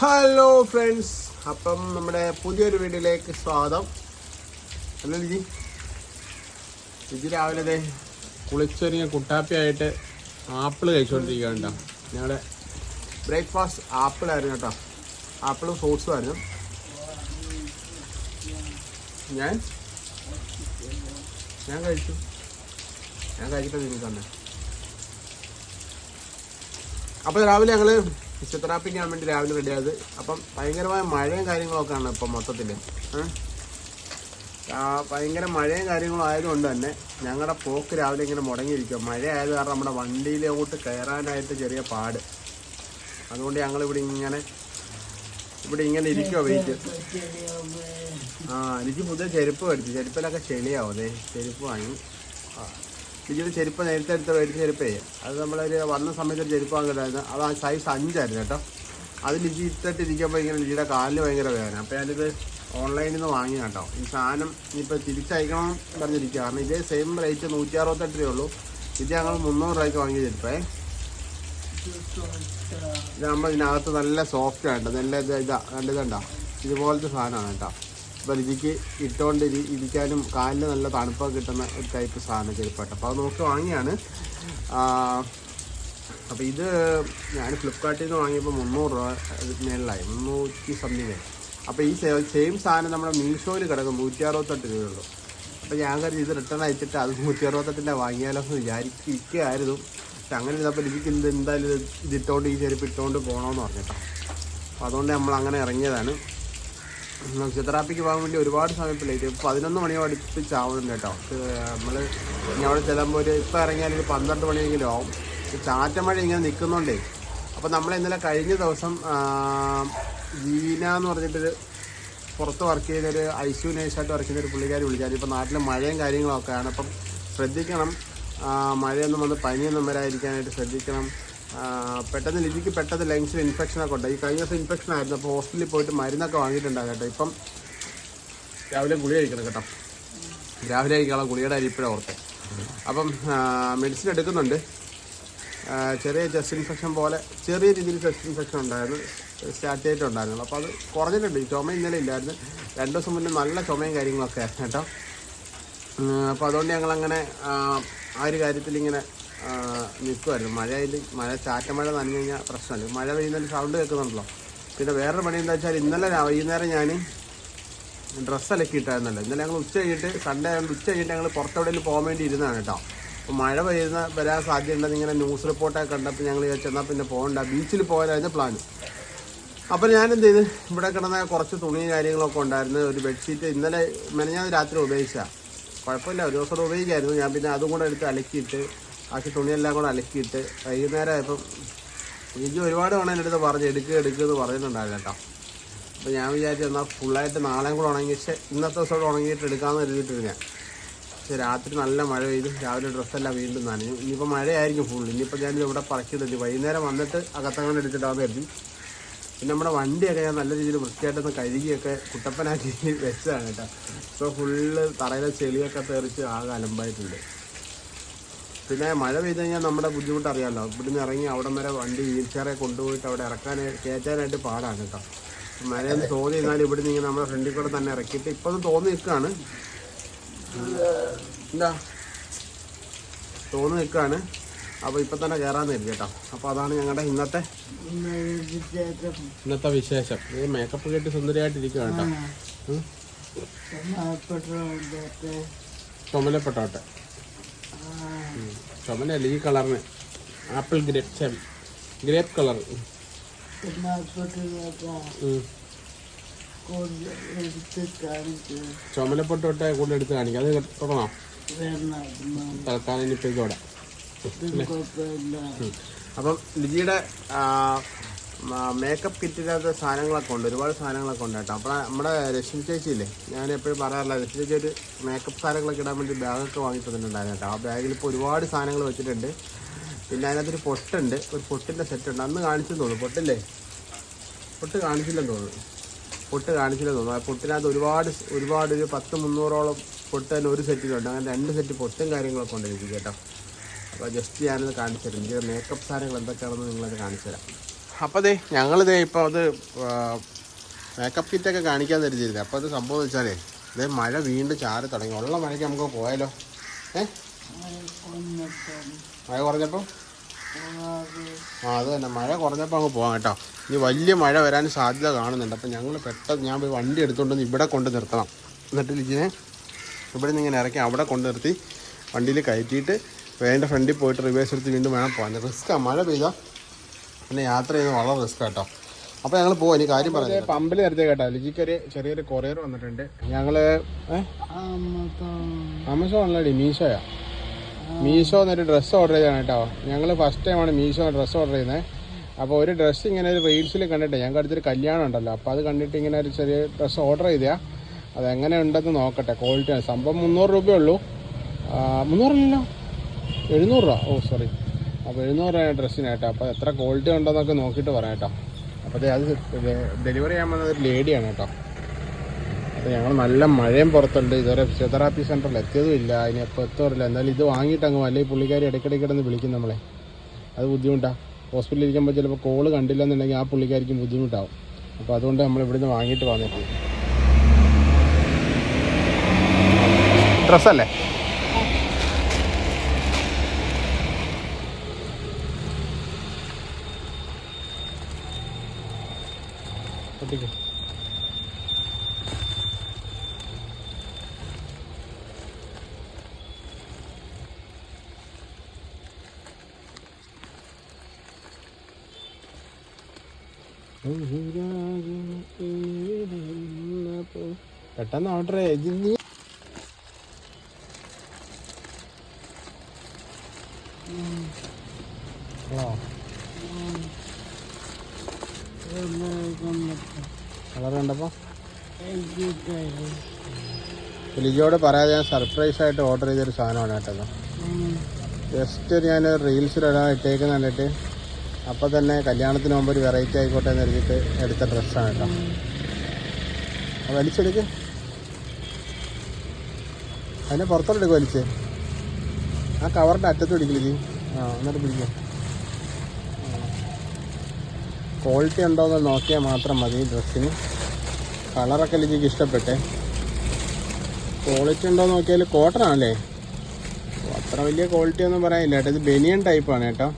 Hello friends അപ്പം നമ്മുടെ പുതിയൊരു വീഡിയോയിലേക്ക് സ്വാഗതം. അല്ല ലിജി? ലിജി രാവിലെ കുളിച്ചൊരുങ്ങിയ കുട്ടാപ്പിയായിട്ട് ആപ്പിൾ കഴിച്ചുകൊണ്ടിരിക്കുകയാണ് കേട്ടോ ഞങ്ങളുടെ ബ്രേക്ക്ഫാസ്റ്റ് ആപ്പിളായിരുന്നു കേട്ടോ. ആപ്പിളും ഫ്രൂട്ട്സും ആയിരുന്നു. ഞാൻ? ഞാൻ കഴിച്ചു. ഞാൻ കഴിച്ചിട്ട് നിങ്ങൾക്ക് തന്നെ. അപ്പോൾ രാവിലെ ഞങ്ങൾ ഫിസിയോതെറാപ്പിക്കാൻ വേണ്ടി രാവിലെ റെഡിയായത് അപ്പം ഭയങ്കരമായ മഴയും കാര്യങ്ങളൊക്കെയാണ് ഇപ്പം മൊത്തത്തിൽ ഭയങ്കര മഴയും കാര്യങ്ങളും ആയതുകൊണ്ട് തന്നെ ഞങ്ങളുടെ പോക്ക് രാവിലെ ഇങ്ങനെ മുടങ്ങിയിരിക്കും മഴ ആയത് കാരണം നമ്മുടെ വണ്ടിയിലോട്ട് കയറാനായിട്ട് ചെറിയ പാട്. അതുകൊണ്ട് ഞങ്ങൾ ഇവിടെ ഇങ്ങനെ ഇവിടെ ഇങ്ങനെ ഇരിക്കുമോ വെയിറ്റ്. ആ എനിക്ക് പുതിയ ചെരുപ്പ് മേടിച്ചു. ചെരുപ്പിലൊക്കെ ചെളിയാവും. അതെ ചെരുപ്പ് വാങ്ങി. ലിജിയുടെ ചെരുപ്പ് നേരത്തെ എടുത്ത് മേടിച്ച ചെരുപ്പേ അത് നമ്മളൊരു വന്ന സമയത്ത് ഒരു ചെരുപ്പ് വാങ്ങിയിട്ടായിരുന്നു അത് ആ സൈസ് അഞ്ചായിരുന്നു കേട്ടോ. അത് ലിജി ഇട്ടിട്ട് ഇരിക്കുമ്പോൾ ഇങ്ങനെ ലിജിയുടെ കാലിന് ഭയങ്കര വേദന. അപ്പോൾ ഞാനിത് ഓൺലൈനിൽ നിന്ന് വാങ്ങി കേട്ടോ. ഈ സാധനം ഇനിയിപ്പോൾ തിരിച്ചയക്കണം പറഞ്ഞിരിക്കുക കാരണം ഇതേ സെയിം റേറ്റ് നൂറ്റി അറുപത്തെട്ട് രൂപയുള്ളൂ. ഇത് ഞങ്ങൾ മുന്നൂറ് രൂപയ്ക്ക് വാങ്ങിയ ചെരുപ്പേ. ഇതാകുമ്പോൾ ഇതിനകത്ത് നല്ല സോഫ്റ്റ് ആണ് നല്ല ഇത് ഇതാ കണ്ടിതുണ്ടോ ഇതുപോലത്തെ സാധനമാണ് കേട്ടോ. ഇതിക്ക് ഇട്ടുകൊണ്ട് ഇരി ഇരിക്കാനും കാലിന് നല്ല തണുപ്പൊക്കെ കിട്ടുന്ന ഒരു ടൈപ്പ് സാധനം ചെരുപ്പാട്ട് അപ്പോൾ അത് നോക്കി വാങ്ങിയാണ്. അപ്പോൾ ഇത് ഞാൻ ഫ്ലിപ്പ്കാർട്ടിൽ നിന്ന് വാങ്ങിയപ്പോൾ മുന്നൂറ് രൂപ മേളിലായി. മുന്നൂറ്റി സംതിങ് അപ്പോൾ ഈ സെയിം സാധനം നമ്മുടെ മീഷോയിൽ കിടക്കും നൂറ്റി അറുപത്തെട്ട് രൂപയുള്ളൂ അപ്പോൾ ഞാൻ കരുതി ഇത് റിട്ടേൺ അയച്ചിട്ട് അത് നൂറ്റി അറുപത്തെട്ടിന്റെ വാങ്ങിയാലോ എന്ന് വിചാരിക്കുകയായിരുന്നു പക്ഷെ അങ്ങനെ ഇരുന്നപ്പോൾ എനിക്ക് ഇത് എന്തായാലും ഇത് ഇതിട്ടുകൊണ്ട് ഈ ചെരുപ്പ് ഇട്ടുകൊണ്ട് പോകണമെന്ന് പറഞ്ഞിട്ടോ അപ്പോൾ അതുകൊണ്ട് നമ്മൾ അങ്ങനെ ഇറങ്ങിയതാണ്. ഫിസിയോതെറാപ്പിക്ക് പോകാൻ വേണ്ടി ഒരുപാട് സമയം ഇപ്പോൾ പതിനൊന്ന് മണിയോ അടുപ്പിച്ചാവുന്നുണ്ട് കേട്ടോ. നമ്മൾ ഇനി അവിടെ ചെല്ലുമ്പോൾ ഒരു ഇപ്പം ഇറങ്ങിയാൽ ഒരു പന്ത്രണ്ട് മണിയെങ്കിലും ആവും. ചാറ്റ ചാറ്റമഴ ഇങ്ങനെ നിൽക്കുന്നുണ്ടേ. അപ്പോൾ നമ്മൾ ഇന്നലെ കഴിഞ്ഞ ദിവസം ജീന എന്ന് പറഞ്ഞിട്ടൊരു പുറത്ത് വർക്ക് ചെയ്യുന്ന ഒരു ഐ സി നേഴ്സായിട്ട് വർക്ക് ചെയ്യുന്ന ഒരു പുള്ളിക്കാരി വിളിച്ചാൽ ഇപ്പോൾ നാട്ടിൽ മഴയും കാര്യങ്ങളൊക്കെയാണ്. അപ്പം ശ്രദ്ധിക്കണം. മഴയൊന്നും വന്ന് പനിയൊന്നും വരാതിരിക്കാനായിട്ട് ശ്രദ്ധിക്കണം. പെട്ടെന്ന് ലിജിക്ക് പെട്ടെന്ന് ലങ്സിൽ ഇൻഫെക്ഷനൊക്കെ ഉണ്ട് ഈ കഴിഞ്ഞ ദിവസം ഇൻഫെക്ഷൻ ആയിരുന്നു. അപ്പോൾ ഹോസ്പിറ്റലിൽ പോയിട്ട് മരുന്നൊക്കെ വാങ്ങിയിട്ടുണ്ടാകും കേട്ടോ. ഇപ്പം രാവിലെ ഗുളിക കഴിക്കണം കേട്ടോ. രാവിലെ കഴിക്കാനുള്ള ഗുളിയുടെ അരി ഇപ്പോഴേ ഓർത്തെ. അപ്പം മെഡിസിൻ എടുക്കുന്നുണ്ട്. ചെറിയ ചെസ്റ്റ് ഇൻഫെക്ഷൻ പോലെ ചെറിയ രീതിയിൽ ചെസ്റ്റ് ഇൻഫെക്ഷൻ ഉണ്ടായിരുന്നു. സ്റ്റാർട്ട് ചെയ്തിട്ടുണ്ടായിരുന്നു. അപ്പോൾ അത് കുറഞ്ഞിട്ടുണ്ട്. ചുമ ഇന്നലെ ഇല്ലായിരുന്നു. രണ്ട് ദിവസം മുന്നേ നല്ല ചുമയും കാര്യങ്ങളൊക്കെ ആയിരുന്നു കേട്ടോ. അപ്പോൾ അതുകൊണ്ട് ഞങ്ങളങ്ങനെ ആ ഒരു കാര്യത്തിൽ ഇങ്ങനെ നിൽക്കുമായിരുന്നു മഴയിൽ മഴ ചാറ്റമഴ നനഞ്ഞു കഴിഞ്ഞാൽ പ്രശ്നമല്ല മഴ പെയ്യുന്നതിന് സൗണ്ട് കേൾക്കുന്നുണ്ടല്ലോ. പിന്നെ വേറൊരു പണി എന്താ വെച്ചാൽ ഇന്നലെ വൈകുന്നേരം ഞാൻ ഡ്രസ്സ് അലക്കിയിട്ടായിരുന്നല്ലോ ഇന്നലെ ഞങ്ങൾ ഉച്ച കഴിഞ്ഞിട്ട് സൺഡേ ആയതുകൊണ്ട് ഉച്ച കഴിഞ്ഞിട്ട് ഞങ്ങൾ പുറത്തെവിടെയും പോകാൻ വേണ്ടി ഇരുന്നതാണ് കേട്ടോ. അപ്പോൾ മഴ പെയ്യുന്ന വരാൻ സാധ്യതയുണ്ടെന്ന് ഇങ്ങനെ ന്യൂസ് റിപ്പോർട്ടൊക്കെ കണ്ടപ്പോൾ ഞങ്ങൾ ചെന്നാൽ പിന്നെ പോകണ്ട. ബീച്ചിൽ പോകാനായിരുന്നു പ്ലാൻ അപ്പോൾ ഞാൻ എന്ത് ചെയ്ത്? ഇവിടെ കിടന്ന കുറച്ച് തുണി കാര്യങ്ങളൊക്കെ ഉണ്ടായിരുന്നു. ഒരു ബെഡ്ഷീറ്റ് ഇന്നലെ മെനഞ്ഞാൽ രാത്രി ഉപയോഗിച്ചാൽ കുഴപ്പമില്ല. ഒരു ദിവസം ഉപയോഗിക്കായിരുന്നു. ഞാൻ പിന്നെ അതും കൂടെ എടുത്ത് അലക്കിയിട്ട് ബാക്കി തുണിയെല്ലാം കൂടെ അലക്കിയിട്ട് വൈകുന്നേരം ആയപ്പം എനിക്ക് ഒരുപാട് തവണ എന്റെ അടുത്ത് പറഞ്ഞ് എടുക്കുക എടുക്കുക എന്ന് പറയുന്നുണ്ടായിരുന്നു കേട്ടോ. അപ്പോൾ ഞാൻ വിചാരിച്ചു എന്നാൽ ഫുള്ളായിട്ട് നാളെയും കൂടെ ഉണങ്ങി പക്ഷേ ഇന്നത്തെ ദിവസം കൂടെ ഉണങ്ങിയിട്ട് എടുക്കാമെന്ന് കരുതിയിട്ടില്ല ഞാൻ. പക്ഷേ രാത്രി നല്ല മഴ പെയ്തു രാവിലെ ഡ്രസ്സെല്ലാം വീണ്ടും നനഞ്ഞു. ഇനിയിപ്പോൾ മഴയായിരിക്കും ഫുൾ ഇനിയിപ്പോൾ ഞാൻ ഇവിടെ പറക്കിയിട്ടുണ്ട് വൈകുന്നേരം വന്നിട്ട് അകത്തങ്ങനെ എടുത്തിട്ടാന്ന് കരുതി. പിന്നെ നമ്മുടെ വണ്ടിയൊക്കെ ഞാൻ നല്ല രീതിയിൽ വൃത്തിയായിട്ടൊന്ന് കഴുകിയൊക്കെ കുട്ടപ്പനാക്കി വെച്ചതാണ് കേട്ടോ. ഇപ്പോൾ ഫുള്ള് തറയിലെ ചെളിയൊക്കെ തെറിച്ച് ആകെ അലമ്പായിട്ടുണ്ട്. പിന്നെ മഴ പെയ്ത് കഴിഞ്ഞാൽ നമ്മുടെ ബുദ്ധിമുട്ട് അറിയാമല്ലോ ഇവിടുന്ന് ഇറങ്ങി അവിടെ വരെ വണ്ടി വീൽ ചെയറെ കൊണ്ടുപോയിട്ട് അവിടെ ഇറക്കാൻ കയറ്റാനായിട്ട് പാടാണ് കേട്ടോ. മഴയൊന്ന് തോന്നി നിന്നാൽ ഇവിടുന്ന് ഇങ്ങനെ നമ്മുടെ ഫ്രണ്ടിൽ കൂടെ തന്നെ ഇറക്കിയിട്ട് ഇപ്പം ഒന്ന് തോന്നി നിൽക്കുകയാണ്. എന്താ? തോന്നി നിൽക്കുകയാണ്. അപ്പോൾ ഇപ്പം തന്നെ കയറാൻ തരും കേട്ടോ. അപ്പോൾ അതാണ് ഞങ്ങളുടെ ഇന്നത്തെ ഇന്നത്തെ വിശേഷം. ഈ മേക്കപ്പ് കെട്ടി സുന്ദരിയായിട്ടിരിക്കുകയാണ് കേട്ടോ. ചുമലപ്പെട്ടോട്ടെ ഉം. ചുമലല്ല ഈ കളറിന് ആപ്പിൾ ഗ്രേപ്പ് ചെം ഗ്രേപ്പ് കളർ. ചുമലപ്പൊട്ടോട്ടെ കൂടുതൽ എടുത്ത് കാണിക്കാം. അത് തുടങ്ങാം തൽക്കാലം ഇനിയിപ്പോടെ അപ്പം ലിജിയുടെ മേക്കപ്പ് കിറ്റില്ലാത്ത സാധനങ്ങളൊക്കെ ഉണ്ട്. ഒരുപാട് സാധനങ്ങളൊക്കെ ഉണ്ട് കേട്ടോ. അപ്പോൾ നമ്മുടെ രശ്മി ചേച്ചിയില്ലേ? ഞാൻ എപ്പോഴും പറയാറില്ല രശ്മി ചേച്ചി ഒരു മേക്കപ്പ് സാധനങ്ങളൊക്കെ ഇടാൻ വേണ്ടി ബാഗൊക്കെ വാങ്ങി തന്നിട്ടുണ്ടായിരുന്നു കേട്ടോ. ആ ബാഗിൽ ഇപ്പോൾ ഒരുപാട് സാധനങ്ങൾ വെച്ചിട്ടുണ്ട്. പിന്നെ അതിനകത്തൊരു പൊട്ടുണ്ട്. ഒരു പൊട്ടിന്റെ സെറ്റ് ഉണ്ട്. അന്ന് കാണിച്ചെന്ന് തോന്നുന്നു. പൊട്ടില്ലേ? പൊട്ട് കാണിച്ചില്ലെന്ന് തോന്നുന്നു. പൊട്ട് കാണിച്ചില്ലെന്ന് തോന്നുന്നു. ആ പൊട്ടിനകത്ത് ഒരുപാട് ഒരുപാട് ഒരു പത്ത് മുന്നൂറോളം പൊട്ട് തന്നെ ഒരു സെറ്റിലുണ്ട് അങ്ങനെ രണ്ട് സെറ്റ് പൊട്ടും കാര്യങ്ങളൊക്കെ ഉണ്ടായിരിക്കും കേട്ടോ. അപ്പോൾ ജസ്റ്റ് ഞാനത് കാണിച്ചു തരും. മേക്കപ്പ് സാധനങ്ങൾ എന്തൊക്കെയാണെന്ന് നിങ്ങളത് കാണിച്ചു തരാം. അപ്പോൾ ദേ ഞങ്ങളിതേ ഇപ്പോൾ അത് മേക്കപ്പ് കിറ്റൊക്കെ കാണിക്കാൻ തരുന്നില്ല അപ്പോൾ അത് സംഭവം എന്ന് വെച്ചാലേ ഇതേ മഴ വീണ്ടും ചാറി തുടങ്ങി. ഉള്ള മഴയ്ക്ക് നമുക്ക് പോയാലോ? ഏ? മഴ കുറഞ്ഞപ്പോൾ ആ അത് തന്നെ. മഴ കുറഞ്ഞപ്പോൾ അങ്ങ് പോകാം കേട്ടോ. ഇനി വലിയ മഴ വരാൻ സാധ്യത കാണുന്നുണ്ട്. അപ്പം ഞങ്ങൾ പെട്ടെന്ന് ഞാൻ പോയി വണ്ടി എടുത്തുകൊണ്ട് ഇവിടെ കൊണ്ട് നിർത്തണം. എന്നിട്ട് ലിജിനെ ഇവിടെ നിന്ന് ഇങ്ങനെ ഇറക്കി അവിടെ കൊണ്ട് നിർത്തി വണ്ടിയിൽ കയറ്റിയിട്ട് വേണ്ട ഫ്രണ്ടിൽ പോയിട്ട് റിവേഴ്സ് എടുത്ത് വീണ്ടും വേണം പോകാൻ റിസ്ക്കാണ് മഴ പെയ്താൽ പിന്നെ യാത്ര ചെയ്യുന്നത് വളരെ റിസ്ക് കേട്ടോ അപ്പോൾ ഞങ്ങൾ പോകാം ഇനി കാര്യം പറഞ്ഞു പമ്പിൽ നേരത്തെ കേട്ടോ ലിജിക്കൊരു ചെറിയൊരു കൊറിയർ വന്നിട്ടുണ്ട്. ഞങ്ങൾ ആമസോൺ അല്ലടി മീഷോയാ. മീഷോ എന്നൊരു ഡ്രസ്സ് ഓർഡർ ചെയ്താണ് കേട്ടോ. ഞങ്ങൾ ഫസ്റ്റ് ടൈമാണ് മീഷോ ഡ്രസ്സ് ഓർഡർ ചെയ്യുന്നത് അപ്പോൾ ഒരു ഡ്രസ്സ് ഇങ്ങനെ ഒരു റീൽസിൽ കണ്ടിട്ട് ഞങ്ങൾക്ക് അടുത്തൊരു കല്യാണം ഉണ്ടല്ലോ. അപ്പോൾ അത് കണ്ടിട്ട് ഇങ്ങനെ ഒരു ചെറിയ ഡ്രസ്സ് ഓർഡർ ചെയ്താ അത് എങ്ങനെ ഉണ്ടെന്ന് നോക്കട്ടെ ക്വാളിറ്റി സംഭവം മുന്നൂറ് രൂപയേ ഉള്ളൂ. മുന്നൂറല്ലല്ലോ? എഴുന്നൂറ് രൂപ? ഓ സോറി അപ്പോൾ എഴുന്നൂറ് രൂപ ഡ്രസ്സിന് കേട്ടോ. അപ്പോൾ എത്ര ക്വാളിറ്റി ഉണ്ടെന്നൊക്കെ നോക്കിയിട്ട് പറയാം കേട്ടോ. അപ്പോൾ അത് ഡെലിവറി ചെയ്യാൻ വന്നത് ഒരു ലേഡിയാണ് കേട്ടോ. അപ്പോൾ ഞങ്ങൾ നല്ല മഴയും പുറത്തുണ്ട്. ഇതുവരെ ഫിസിയോതെറാപ്പി സെന്ററിൽ എത്തിയതും ഇല്ല. അതിന് എപ്പോൾ എത്തോറില്ല. എന്തായാലും ഇത് വാങ്ങിയിട്ട് അങ്ങ് അല്ലെങ്കിൽ പുള്ളിക്കാരി ഇടയ്ക്കിടയ്ക്ക് കിടന്ന് വിളിക്കും നമ്മളെ. അത് ബുദ്ധിമുട്ടാണ് ഹോസ്പിറ്റലിൽ ഇരിക്കുമ്പോൾ ചിലപ്പോൾ കോൾ കണ്ടില്ല എന്നുണ്ടെങ്കിൽ ആ പുള്ളിക്കാരിക്കും ബുദ്ധിമുട്ടാവും. അപ്പോൾ അതുകൊണ്ട് നമ്മൾ ഇവിടുന്ന് വാങ്ങിയിട്ട് വന്നിട്ട് ഡ്രസ്സല്ലേ പൊട്ടിക്ക് പെട്ടെന്ന് ഓർഡർ ഹലോ കളർ കണ്ടപ്പോൾ ലിജോട് പറയാതെ ഞാൻ സർപ്രൈസ് ആയിട്ട് ഓർഡർ ചെയ്തൊരു സാധനമാണ് കേട്ടത് ജസ്റ്റ് ഞാൻ റീൽസിലിടാൻ ഇട്ടേക്കുന്ന കണ്ടിട്ട് അപ്പോൾ തന്നെ കല്യാണത്തിന് മുമ്പ് ഒരു വെറൈറ്റി ആയിക്കോട്ടെ എന്ന് കരുതിയിട്ട് എടുത്ത ഡ്രസ്സാണ് കേട്ടോ. വലിച്ചെടുക്ക് അതിനെ പുറത്തോട്ടെടുക്കും വലിച്ച്. ആ കവറിന്റെ അറ്റത്ത് പിടിക്കില്ലേ ആ എന്നിട്ട് പിടിക്കുക ക്വാളിറ്റി ഉണ്ടോയെന്ന് നോക്കിയാൽ മാത്രം മതി ഡ്രസ്സിന് കളറൊക്കെ ലിജിക്ക് ഇഷ്ടപ്പെട്ടേ. ക്വാളിറ്റി ഉണ്ടോ നോക്കിയാൽ കോട്ടൺ ആണല്ലേ? അത്ര വലിയ ക്വാളിറ്റി ഒന്നും പറയാനില്ല കേട്ടോ. ഇത് ബനിയൻ ടൈപ്പാണ് കേട്ടോ.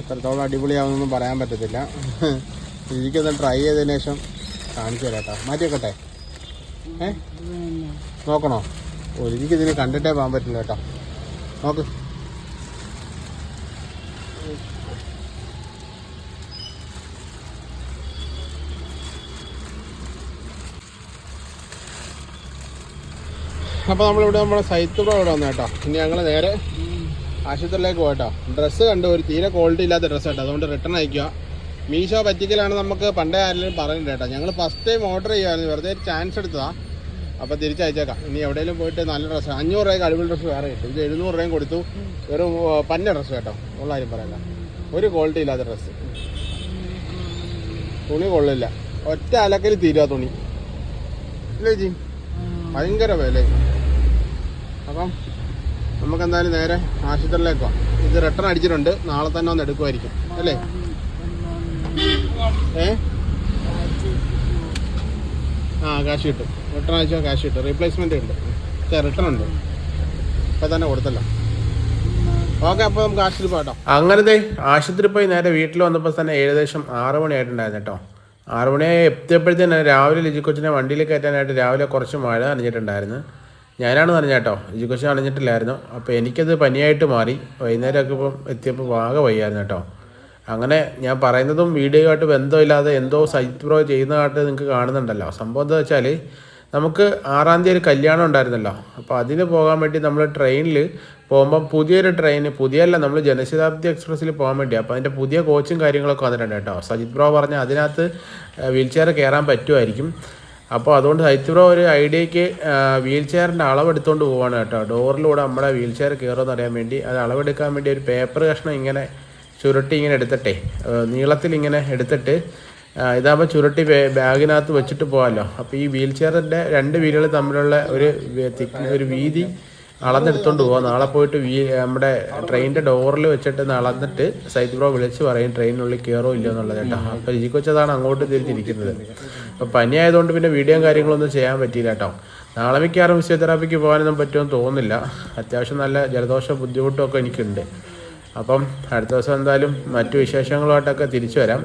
എത്രത്തോളം അടിപൊളിയാവുന്നൊന്നും പറയാൻ പറ്റത്തില്ല. ലിജിക്കൊന്ന് ട്രൈ ചെയ്തതിന് ശേഷം കാണിച്ചു തരാം കേട്ടോ. മാറ്റി വെക്കട്ടെ ഏ നോക്കണോ? ഒരിക്കലും ഇതിന് കണ്ടിട്ടേ പോകാൻ പറ്റില്ല കേട്ടോ. നോക്ക്. അപ്പോൾ നമ്മളിവിടെ നമ്മുടെ സൈത്തുറ ഇവിടെ വന്നു കേട്ടോ. ഇനി ഞങ്ങൾ നേരെ ആശുപത്രിയിലേക്ക് പോകട്ടോ ഡ്രസ്സ് കണ്ടു ഒരു തീരെ ക്വാളിറ്റി ഇല്ലാത്ത ഡ്രസ്സ് കേട്ടോ. അതുകൊണ്ട് റിട്ടേൺ അയക്കുക. മീഷോ പറ്റിക്കലാണ് നമുക്ക് പണ്ടേ ആരെങ്കിലും പറഞ്ഞിട്ട് കേട്ടോ. ഞങ്ങൾ ഫസ്റ്റ് ടൈം ഓർഡർ ചെയ്യുമായിരുന്നു വെറുതെ ഒരു ചാൻസ് എടുത്തതാ. അപ്പോൾ തിരിച്ചയച്ചേക്കാം ഇനി എവിടെയെങ്കിലും പോയിട്ട് നല്ല ഡ്രസ്സ് അഞ്ഞൂറ് രൂപയ്ക്ക് അടിപൊളി ഡ്രസ്സ് വേറെ കിട്ടും. ഇത് എഴുന്നൂറ് രൂപയും കൊടുത്തു. ഒരു പന്ന ഡ്രസ്സ് കേട്ടോ. ഉള്ള കാര്യം പറയല്ല ഒരു ക്വാളിറ്റി ഇല്ലാത്ത ഡ്രസ്സ് തുണി കൊള്ളില്ല. ഒറ്റ അലക്കൽ തീരുക തുണി. ഇല്ലേ ജി? ഭയങ്കര വില അപ്പം നമുക്ക് എന്തായാലും നേരെ ആശുപത്രിയിലേക്ക് ഇത് റിട്ടേൺ അടിച്ചിട്ടുണ്ട്. നാളെ തന്നെ ഒന്ന് എടുക്കുമായിരിക്കും. അല്ലേ? ഏ? ആ കാശ് കിട്ടും. റിട്ടേൺ അയച്ചാൽ കാശ് കിട്ടും. റീപ്ലേസ്മെന്റ് ഉണ്ട്. റിട്ടേൺ ഉണ്ട്. ഇപ്പം തന്നെ കൊടുത്തല്ലോ. ഓക്കെ അപ്പോൾ നമുക്ക് ആശുപത്രി പോകട്ടോ അങ്ങനത്തെ ആശുപത്രി പോയി നേരെ വീട്ടിൽ വന്നപ്പോൾ തന്നെ ഏകദേശം ആറ് മണി ആയിട്ടുണ്ടായിരുന്നു കേട്ടോ. ആറ് മണിയായി എത്തിയപ്പോഴത്തേന് രാവിലെ ലിജിക്കൊച്ചിനെ വണ്ടിയിൽ കയറ്റാനായിട്ട് രാവിലെ കുറച്ച് മഴ നനഞ്ഞിട്ടുണ്ടായിരുന്നു. ഞാനാണ് നനഞ്ഞ കേട്ടോ ലിജിക്കൊച്ചി നനഞ്ഞിട്ടില്ലായിരുന്നു അപ്പോൾ എനിക്കത് പനിയായിട്ട് മാറി. വൈകുന്നേരമൊക്കെ ഇപ്പം എത്തിയപ്പോൾ വാഗ വയ്യായിരുന്നു കേട്ടോ. അങ്ങനെ ഞാൻ പറയുന്നതും വീഡിയോ ആയിട്ട് ബന്ധമില്ലാതെ എന്തോ സൈറ്റ് ചെയ്യുന്നതായിട്ട് നിങ്ങൾക്ക് കാണുന്നുണ്ടല്ലോ. സംഭവം എന്താ വെച്ചാൽ നമുക്ക് ആറാം തീയതി ഒരു കല്യാണം ഉണ്ടായിരുന്നല്ലോ. അപ്പോൾ അതിന് പോകാൻ വേണ്ടി നമ്മൾ ട്രെയിനിൽ പോകുമ്പം പുതിയൊരു ട്രെയിൻ പുതിയല്ല നമ്മൾ ജനശതാബ്ദി എക്സ്പ്രസ്സിൽ പോകാൻ വേണ്ടി. അപ്പോൾ അതിന്റെ പുതിയ കോച്ചും കാര്യങ്ങളൊക്കെ വന്നിട്ടുണ്ട് കേട്ടോ. സജിത് ബ്രോ പറഞ്ഞ അതിനകത്ത് വീൽ ചെയർ കയറാൻ പറ്റുമായിരിക്കും. അപ്പോൾ അതുകൊണ്ട് സജിത് ബ്രോ ഒരു ഐഡിയക്ക് വീൽ ചെയറിന്റെ അളവെടുത്തുകൊണ്ട് പോവാണ് കേട്ടോ. ഡോറിലൂടെ നമ്മുടെ വീൽ ചെയർ കയറുമെന്ന് അറിയാൻ വേണ്ടി. അത് അളവെടുക്കാൻ വേണ്ടി ഒരു പേപ്പർ കഷ്ണം ഇങ്ങനെ ചുരുട്ടി ഇങ്ങനെ എടുത്തിട്ടെ നീളത്തിൽ ഇങ്ങനെ എടുത്തിട്ട് ഇതാകുമ്പോൾ ചുരുട്ടി ബാഗിനകത്ത് വെച്ചിട്ട് പോകാമല്ലോ അപ്പോൾ ഈ വീൽ ചെയറിന്റെ രണ്ട് വീലുകൾ തമ്മിലുള്ള ഒരു ഒരു വീതി അളന്നെടുത്തോണ്ട് പോവാം. നാളെ പോയിട്ട് വീ നമ്മുടെ ട്രെയിനിന്റെ ഡോറിൽ വെച്ചിട്ട് അളന്നിട്ട് സൈറ്റ് ബ്രോ വിളിച്ച് പറയും ട്രെയിനിനുള്ളിൽ കയറോ ഇല്ലയോ എന്നുള്ളത് കേട്ടോ. അപ്പോൾ രുചി കൊച്ചതാണ് അങ്ങോട്ട് തിരിച്ചിരിക്കുന്നത്. അപ്പോൾ പനി ആയതുകൊണ്ട് പിന്നെ വീഡിയോയും കാര്യങ്ങളൊന്നും ചെയ്യാൻ പറ്റിയില്ല കേട്ടോ. നാളെ മിക്കവാറും ഫിസിയോതെറാപ്പിക്ക് പോകാനൊന്നും പറ്റുമെന്ന് തോന്നുന്നില്ല. അത്യാവശ്യം നല്ല ജലദോഷ ബുദ്ധിമുട്ടൊക്കെ എനിക്കുണ്ട്. അപ്പം അടുത്ത ദിവസം എന്തായാലും മറ്റു വിശേഷങ്ങളുമായിട്ടൊക്കെ തിരിച്ചു വരാം.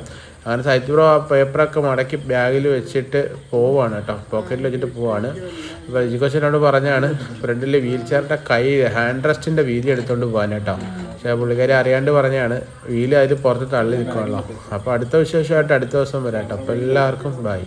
അങ്ങനെ സൈറ്റ് ബ്രോ ആ പേപ്പറൊക്കെ മടക്കി ബാഗിൽ വെച്ചിട്ട് പോവാണ് കേട്ടോ. പോക്കറ്റിൽ വെച്ചിട്ട് പോവാണ് അപ്പോൾ എജുക്കേഷനോട് പറഞ്ഞാണ് ഫ്രണ്ടിൽ വീൽ ചെയറിന്റെ കൈ ഹാൻഡ് റെസ്റ്റിന്റെ വീതി എടുത്തുകൊണ്ട് പോകാൻ കേട്ടോ. പക്ഷേ പുള്ളിക്കാരി അറിയാണ്ട് പറഞ്ഞാണ് വീൽ അതിൽ പുറത്ത് തള്ളി നിൽക്കുമല്ലോ അപ്പോൾ അടുത്ത വിശേഷമായിട്ട് അടുത്ത ദിവസം വരാം കേട്ടോ. അപ്പോൾ എല്ലാവർക്കും ബൈ